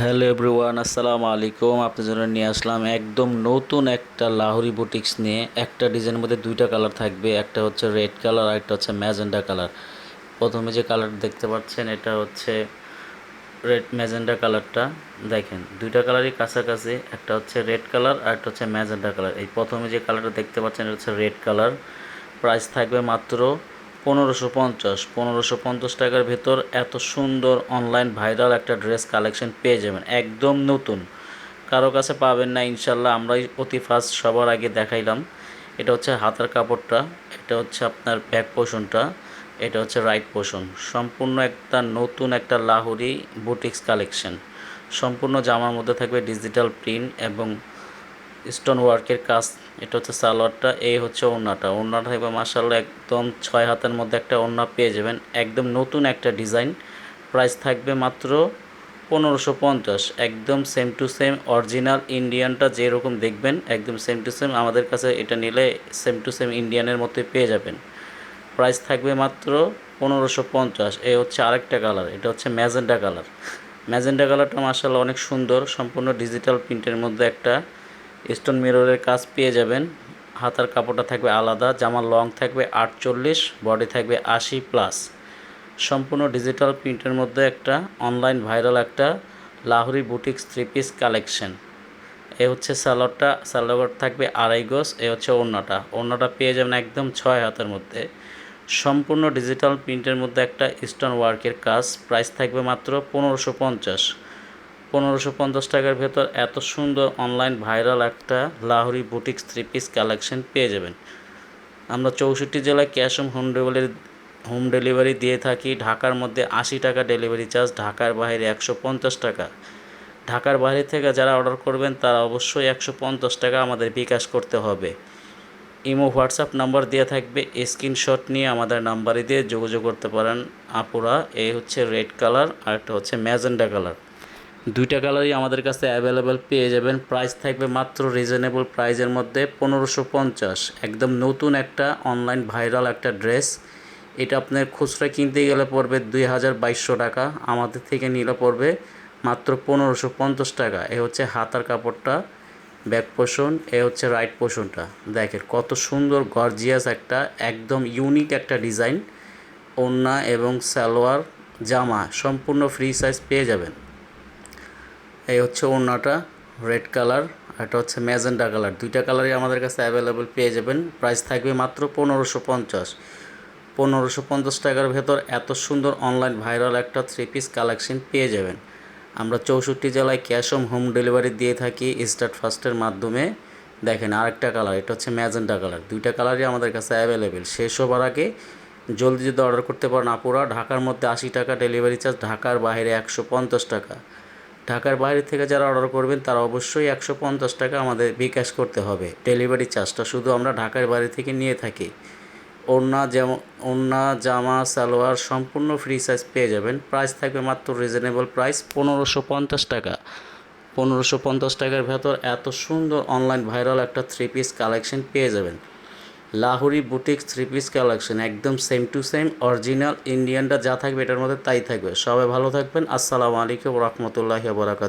Hello everyone, আসসালামু আলাইকুম। আপনাদের জন্য নিয়ে আসলাম একদম নতুন একটা লাহোরি বুটিক্স নিয়ে। একটা ডিজাইনের মধ্যে দুইটা কালার থাকবে। একটা হচ্ছে রেড কালার আর একটা হচ্ছে ম্যাজেন্ডা কালার প্রথমে যে কালার দেখতে পাচ্ছেন, এটা হচ্ছে রেড ম্যাজেন্ডা কালারটা দেখেন, দুইটা কালারই কাছাকাছি। একটা হচ্ছে রেড কালার আর একটা হচ্ছে ম্যাজেন্ডা কালার এই প্রথমে যে কালারটা দেখতে পাচ্ছেন, এটা হচ্ছে রেড কালার প্রাইস থাকবে মাত্র পনেরোশো পঞ্চাশ পনেরোশো পঞ্চাশ টাকার ভেতর এত সুন্দর অনলাইন ভাইরাল একটা ড্রেস কালেকশন পেয়ে যাবেন, একদম নতুন। কারও কাছে পাবেন না, ইনশাল্লাহ আমরাই অতি ফার্স্ট সবার আগে দেখাইলাম। এটা হচ্ছে হাতের কাপড়টা, এটা হচ্ছে আপনার ব্যাক পোষণটা এটা হচ্ছে রাইট পোষণ সম্পূর্ণ একটা নতুন একটা লাহোরি বুটিক্স কালেকশন সম্পূর্ণ জামার মধ্যে থাকবে ডিজিটাল প্রিন্ট এবং স্টোন ওয়ার্কের কাজ, এটা হচ্ছে সালোয়ারটা, এই হচ্ছে ওড়নাটা। ওড়নাটা থাকবে মার্শাল্লাহ একদম ছয় হাতের মধ্যে একটা ওড়না পেয়ে যাবেন। একদম নতুন একটা ডিজাইন। প্রাইস থাকবে মাত্র পনেরোশো পঞ্চাশ। একদম সেম টু সেম অরিজিনাল ইন্ডিয়ানটা যেরকম দেখবেন, একদম সেম টু সেম আমাদের কাছে এটা নিলে সেম টু সেম ইন্ডিয়ানের মতোই পেয়ে যাবেন। প্রাইস থাকবে মাত্র পনেরোশো পঞ্চাশ। এই হচ্ছে আরেকটা কালার, এটা হচ্ছে ম্যাজেন্ডা কালার। ম্যাজেন্ডা কালারটা মার্শাল্লাহ অনেক সুন্দর, সম্পূর্ণ ডিজিটাল প্রিন্টের মধ্যে একটা। স্টোন মিররের কাজ পেয়ে যাবেন। হাতার কাপড়টা থাকবে আলাদা, জামার লং থাকবে আটচল্লিশ, বডি থাকবে আশি প্লাস। সম্পূর্ণ ডিজিটাল প্রিন্টের মধ্যে একটা, অনলাইন ভাইরাল একটা Lahori boutiques three piece collection. এ হচ্ছে সালোয়ারটা, সালোয়ার থাকবে আড়াই গোস এ হচ্ছে ওড়নাটা। ওড়নাটা পেয়ে যাবেন একদম ছয় হাতের মধ্যে। সম্পূর্ণ ডিজিটাল প্রিন্টের মধ্যে একটা স্টোন ওয়ার্কের কাজ, প্রাইস থাকবে মাত্র পনেরোশো পঞ্চাশ। পনেরোশো পঞ্চাশ টাকার ভেতর এত সুন্দর অনলাইন ভাইরাল একটা Lahori boutiques three piece collection পেয়ে যাবেন। আমরা চৌষট্টি জেলায় cash on home delivery home delivery দিয়ে থাকি। ঢাকার মধ্যে আশি টাকা ডেলিভারি চার্জ ঢাকার বাইরে একশো পঞ্চাশ টাকা। ঢাকার বাইরে থেকে যারা অর্ডার করবেন, তারা অবশ্যই একশো পঞ্চাশ টাকা আমাদের বিকাশ করতে হবে। ইমো, হোয়াটসঅ্যাপ নাম্বার দেওয়া থাকবে। স্ক্রিনশট নিয়ে আমাদের নাম্বারে দিয়ে যোগাযোগ করতে পারেন। আপুরা, এই হচ্ছে রেড কালার আর একটা হচ্ছে ম্যাজেন্ডা কালার দুইটা কালারই আমাদের কাছে অ্যাভেলেবেল পেয়ে যাবেন। প্রাইস থাকবে মাত্র রিজনেবল প্রাইজের মধ্যে পনেরোশো পঞ্চাশ। একদম নতুন একটা অনলাইন ভাইরাল একটা ড্রেস এটা আপনার খুচরা কিনতে গেলে পড়বে দুই হাজার বাইশশো টাকা। আমাদের থেকে নিলে পড়বে মাত্র পনেরোশো পঞ্চাশ টাকা। এ হচ্ছে হাতার কাপড়টা ব্যাক পোষণ এ হচ্ছে রাইট পোষণটা দেখেন কত সুন্দর গর্জিয়াস একটা, একদম ইউনিক একটা ডিজাইন ওড়না এবং সালোয়ার, জামা, সম্পূর্ণ ফ্রি সাইজ পেয়ে যাবেন। এই হচ্ছে ওড়নাটা রেড কালার এটা হচ্ছে ম্যাজেন্ডা কালার দুইটা কালারই আমাদের কাছে অ্যাভেলেবেল পেয়ে যাবেন। প্রাইস থাকবে মাত্র পনেরোশো পঞ্চাশ। পনেরোশো পঞ্চাশ টাকার ভেতর এত সুন্দর অনলাইন ভাইরাল একটা থ্রি পিস কালেকশন পেয়ে যাবেন। আমরা চৌষট্টি জেলায় ক্যাশ অন হোম ডেলিভারি দিয়ে থাকি স্টার্ট ফার্স্টের মাধ্যমে। দেখেন আরেকটা কালার এটা হচ্ছে ম্যাজেন্ডা কালার দুইটা কালারই আমাদের কাছে অ্যাভেলেবেল শেষ হবার আগে জলদি যদি অর্ডার করতে পারেন আপুরা, ঢাকার মধ্যে আশি টাকা ডেলিভারি চার্জ ঢাকার বাইরে একশো পঞ্চাশ টাকা। ঢাকার বাইরে থেকে যারা অর্ডার করবেন, তারা অবশ্যই একশো পঞ্চাশ টাকা আমাদের বিকাশ করতে হবে। ডেলিভারি চার্জটা শুধু আমরা ঢাকার বাইরে থেকে নিয়ে থাকি। ওড়না যেমন, ওড়না, জামা, সালোয়ার সম্পূর্ণ ফ্রি সাইজ পেয়ে যাবেন। প্রাইস থাকবে মাত্র রিজনেবল প্রাইস পনেরোশো পঞ্চাশ টাকা। পনেরোশো পঞ্চাশ টাকার ভেতর এত সুন্দর অনলাইন ভাইরাল একটা থ্রি পিস কালেকশন পেয়ে যাবেন। Lahori boutiques three piece collection, একদম সেম টু সেম অরিজিনাল ইন্ডিয়ানটা যা থাকবে এটার মধ্যে তাই থাকবে। সবাই ভালো থাকবেন। আসসালামু আলাইকুম রহমতুল্লাহ বরাকাত